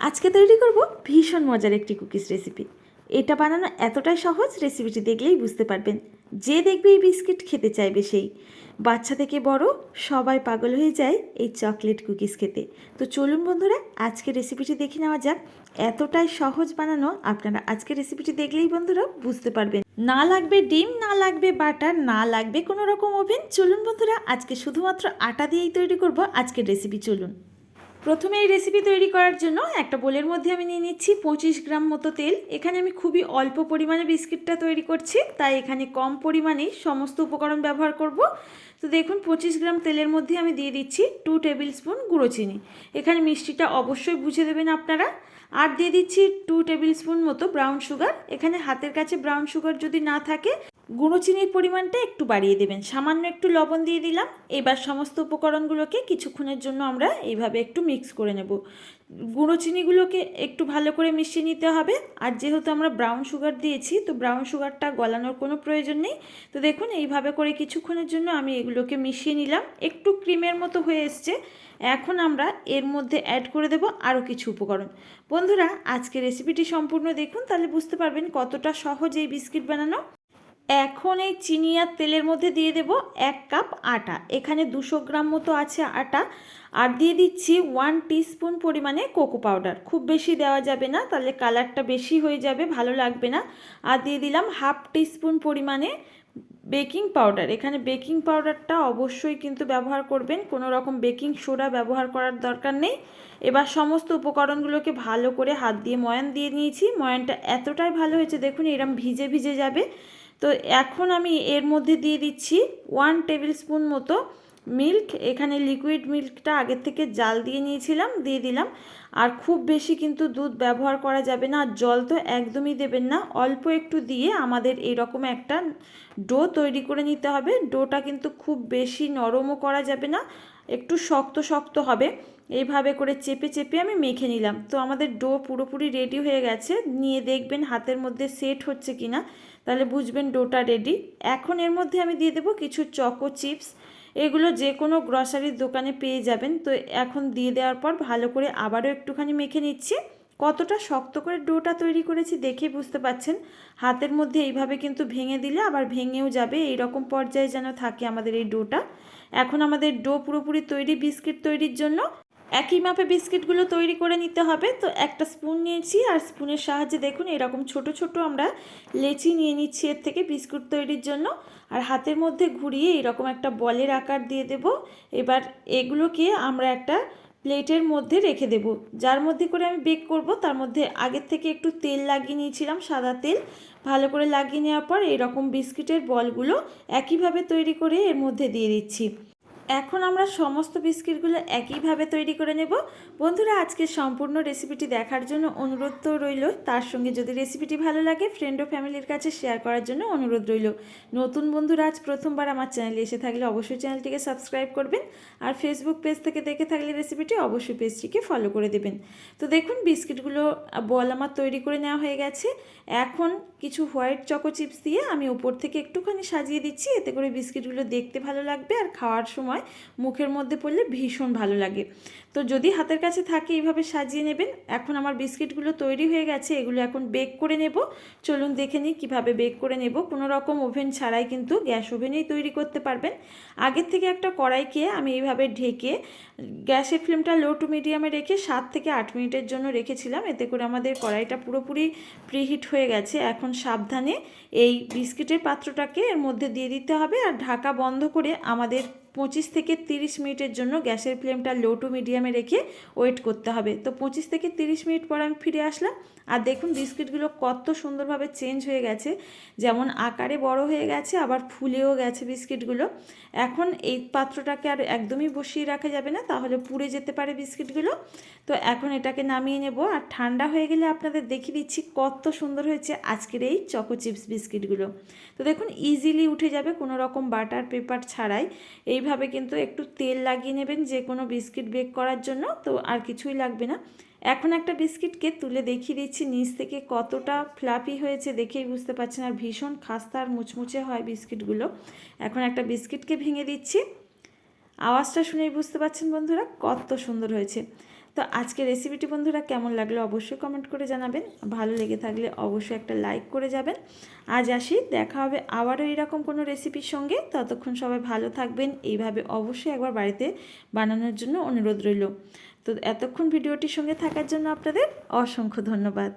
আজকে তৈরি করব ভীষণ মজার একটি কুকিজ রেসিপি এটা বানানো এতটাই সহজ রেসিপিটি দেখলেই বুঝতে পারবেন। যে দেখবে এই বিস্কিট খেতে চাইবে সেই। বাচ্চা থেকে বড়, সবাই পাগল হয়ে যায় এই চকলেট কুকিজ খেতে। তো চলুন বন্ধুরা আজকে রেসিপিটি দেখে নেওয়া যাক। এতটাই সহজ বানানো, আপনারা আজকে রেসিপিটি দেখলেই বন্ধুরা বুঝতে পারবেন। না লাগবে ডিম, না লাগবে বাটার, না লাগবে কোনো রকম ওভেন। চলুন বন্ধুরা, আজকে শুধুমাত্র আটা দিয়েই তৈরি করব আজকের রেসিপি চলুন। প্রথমে এই রেসিপি তৈরি করার জন্য একটা বোলের মধ্যে আমি নিয়ে নিচ্ছি পঁচিশ গ্রাম মতো তেল। এখানে আমি খুবই অল্প পরিমাণে বিস্কিটটা তৈরি করছি, তাই এখানে কম পরিমাণেই সমস্ত উপকরণ ব্যবহার করব। তো দেখুন, পঁচিশ গ্রাম তেলের মধ্যে আমি দিয়ে দিচ্ছি টু টেবিল স্পুন গুঁড়ো চিনি। এখানে মিষ্টিটা অবশ্যই বুঝে দেবেন আপনারা। আর দিয়ে দিচ্ছি টু টেবিল স্পুন মতো ব্রাউন সুগার এখানে হাতের কাছে ব্রাউন সুগার যদি না থাকে গুঁড়ো চিনির পরিমাণটা একটু বাড়িয়ে দেবেন। সামান্য একটু লবণ দিয়ে দিলাম। এবার সমস্ত উপকরণগুলোকে কিছুক্ষণের জন্য আমরা এইভাবে একটু মিক্স করে নেব। গুঁড়ো চিনিগুলোকে একটু ভালো করে মিশিয়ে নিতে হবে। আর যেহেতু আমরা ব্রাউন সুগার দিয়েছি, তো ব্রাউন সুগারটা গলানোর কোনো প্রয়োজন নেই। তো দেখুন, এইভাবে করে কিছুক্ষণের জন্য আমি এগুলোকে মিশিয়ে নিলাম। একটু ক্রিমের মতো হয়ে এসছে। এখন আমরা এর মধ্যে অ্যাড করে দেব আরও কিছু উপকরণ। বন্ধুরা আজকে রেসিপিটি সম্পূর্ণ দেখুন, তাহলে বুঝতে পারবেন কতটা সহজ এই বিস্কিট বানানো। এখন এই চিনি আর তেলের মধ্যে দিয়ে দেব এক কাপ আটা। এখানে দুশো গ্রাম মতো আছে আটা। আর দিয়ে দিচ্ছি ওয়ান টিস্পুন পরিমাণে কোকো পাউডার খুব বেশি দেওয়া যাবে না, তাহলে কালারটা বেশি হয়ে যাবে, ভালো লাগবে না। আর দিয়ে দিলাম হাফ টিস্পুন পরিমাণে বেকিং পাউডার এখানে বেকিং পাউডারটা অবশ্যই কিন্তু ব্যবহার করবেন। কোনো রকম বেকিং সোডা ব্যবহার করার দরকার নেই। এবার সমস্ত উপকরণগুলোকে ভালো করে হাত দিয়ে ময়ান দিয়ে নিয়েছি। ময়ানটা এতটাই ভালো হয়েছে, দেখুন এরম ভিজে ভিজে যাবে। তো এখন আমি এর মধ্যে দিয়ে দিচ্ছি ওয়ান টেবিল স্পুন মতো মিল্ক, এখানে লিকুইড মিল্কটা আগের থেকে জাল দিয়ে নিয়েছিলাম, দিয়ে দিলাম। আর খুব বেশি কিন্তু দুধ ব্যবহার করা যাবে না, আর জল তো একদমই দেবেন না। অল্প একটু দিয়ে আমাদের এরকম একটা ডো তৈরি করে নিতে হবে। ডোটা কিন্তু খুব বেশি নরমও করা যাবে না, একটু শক্ত শক্ত হবে। এইভাবে করে চেপে চেপে আমি মেখে নিলাম। তো আমাদের ডো পুরোপুরি রেডি হয়ে গেছে। নিয়ে দেখবেন হাতের মধ্যে সেট হচ্ছে কিনা, তাহলে বুঝবেন ডোটা রেডি এখন এর মধ্যে আমি দিয়ে দেবো কিছু চকো চিপস এগুলো যে কোনো গ্রসারির দোকানে পেয়ে যাবেন। তো এখন দিয়ে দেওয়ার পর ভালো করে আবারও একটুখানি মেখে নিচ্ছি। কতটা শক্ত করে ডোটা তৈরি করেছি দেখে বুঝতে পাচ্ছেন। হাতের মধ্যে এইভাবে কিন্তু ভেঙে দিলে আবার ভেঙেও যাবে। এই রকম পর্যায়ে যেন থাকে আমাদের এই ডোটা। এখন আমাদের ডো পুরোপুরি তৈরি, বিস্কিট তৈরির জন্য একই মাপে বিস্কিটগুলো তৈরি করে নিতে হবে। তো একটা স্পুন নিয়েছি আর স্পুনের সাহায্যে দেখুন এরকম ছোট ছোট আমরা লেচি নিয়ে নিচ্ছি এর থেকে বিস্কুট তৈরির জন্য। আর হাতের মধ্যে ঘুরিয়ে এরকম একটা বলের আকার দিয়ে দেব। এবার এগুলোকে আমরা একটা প্লেটের মধ্যে রেখে দেব। যার মধ্যে করে আমি বেক করব, তার মধ্যে আগের থেকে একটু তেল লাগিয়ে নিয়েছিলাম, সাদা তেল। ভালো করে লাগিয়ে নেওয়ার পর এরকম বিস্কিটের বলগুলো একইভাবে তৈরি করে এর মধ্যে দিয়ে দিচ্ছি। এখন আমরা সমস্ত বিস্কিটগুলো একইভাবে তৈরি করে নেব। বন্ধুরা, আজকে সম্পূর্ণ রেসিপিটি দেখার জন্য অনুরোধ তো রইল। তার সঙ্গে যদি রেসিপিটি ভালো লাগে ফ্রেন্ড ও ফ্যামিলির কাছে শেয়ার করার জন্য অনুরোধ রইল। নতুন বন্ধুরা, আজ প্রথমবার আমার চ্যানেলে এসে থাকলে অবশ্যই চ্যানেলটিকে সাবস্ক্রাইব করবেন আর ফেসবুক পেজ থেকে দেখে থাকলে রেসিপিটি অবশ্যই পেজটিকে ফলো করে দেবেন। তো দেখুন, বিস্কিটগুলো বল আমার তৈরি করে নেওয়া হয়ে গেছে। এখন কিছু হোয়াইট চকো চিপস দিয়ে আমি উপর থেকে একটুখানি সাজিয়ে দিচ্ছি। এতে করে বিস্কিটগুলো দেখতে ভালো লাগবে আর খাওয়ার সময় মুখের মধ্যে পড়লে ভীষণ ভালো লাগে। তো যদি হাতের কাছে থাকে এইভাবে সাজিয়ে নেবেন, এখন আমার বিস্কিটগুলো তৈরি হয়ে গেছে, এগুলো এখন বেক করে নেব। চলুন দেখে নিই কীভাবে বেক করে নেব। কোনো রকম ওভেন ছাড়াই কিন্তু গ্যাস ওভেনেই তৈরি করতে পারবেন। আগের থেকে একটা কড়াইকে আমি এইভাবে ঢেকে, গ্যাসের ফ্লেমটা লো টু মিডিয়ামে রেখে সাত থেকে আট মিনিটের জন্য রেখেছিলাম। এতে করে আমাদের কড়াইটা পুরোপুরি প্রিহিট হয়ে গেছে। এখন সাবধানে এই বিস্কিটের পাত্রটাকে এর মধ্যে দিয়ে দিতে হবে আর ঢাকা বন্ধ করে আমাদের পঁচিশ থেকে তিরিশ মিনিটের জন্য গ্যাসের ফ্লেমটা লো টু মিডিয়ামে রেখে ওয়েট করতে হবে। তো পঁচিশ থেকে তিরিশ মিনিট পর আমি ফিরে আসলাম। আর দেখুন বিস্কিটগুলো কত সুন্দরভাবে চেঞ্জ হয়ে গেছে। যেমন আকারে বড় হয়ে গেছে, আবার ফুলেও গেছে বিস্কিটগুলো। এখন এই পাত্রটাকে আর একদমই বসিয়ে রাখা যাবে না, তাহলে পুড়ে যেতে পারে বিস্কিটগুলো। তো এখন এটাকে নামিয়ে নেব। আর ঠান্ডা হয়ে গেলে আপনাদের দেখিয়ে দিচ্ছি কত সুন্দর হয়েছে আজকের এই চকো চিপস বিস্কিটগুলো। তো দেখুন ইজিলি উঠে যাবে, কোনো রকম বাটার পেপার ছাড়াই। এইভাবে কিন্তু একটু তেল লাগিয়ে নেবেন যে কোনো বিস্কিট বেক করার জন্য, তো আর কিছুই লাগবে না। এখন একটা বিস্কিটকে তুলে দেখিয়ে দিচ্ছি, নিচ থেকে কতটা ফ্লাপি হয়েছে দেখেই বুঝতে পারছেন, আর ভীষণ খাস্তা আর মুচমুচে হয় বিস্কিটগুলো। এখন একটা বিস্কিটকে ভেঙে দিচ্ছি। আওয়াজটা শুনেই বুঝতে পারছেন বন্ধুরা কত সুন্দর হয়েছে। তো আজকে রেসিপিটি বন্ধুরা কেমন লাগল অবশ্যই কমেন্ট করে জানাবেন। ভালো লেগে থাকলে অবশ্যই একটা লাইক করে যাবেন। আজ আসি, দেখা হবে আবারও এরকম কোনো রেসিপির সঙ্গে। ততক্ষণ সবাই ভালো থাকবেন। এইভাবে অবশ্যই একবার বাড়িতে বানানোর জন্য অনুরোধ রইল। তো এতক্ষণ ভিডিওটির সঙ্গে থাকার জন্য আপনাদের অসংখ্য ধন্যবাদ।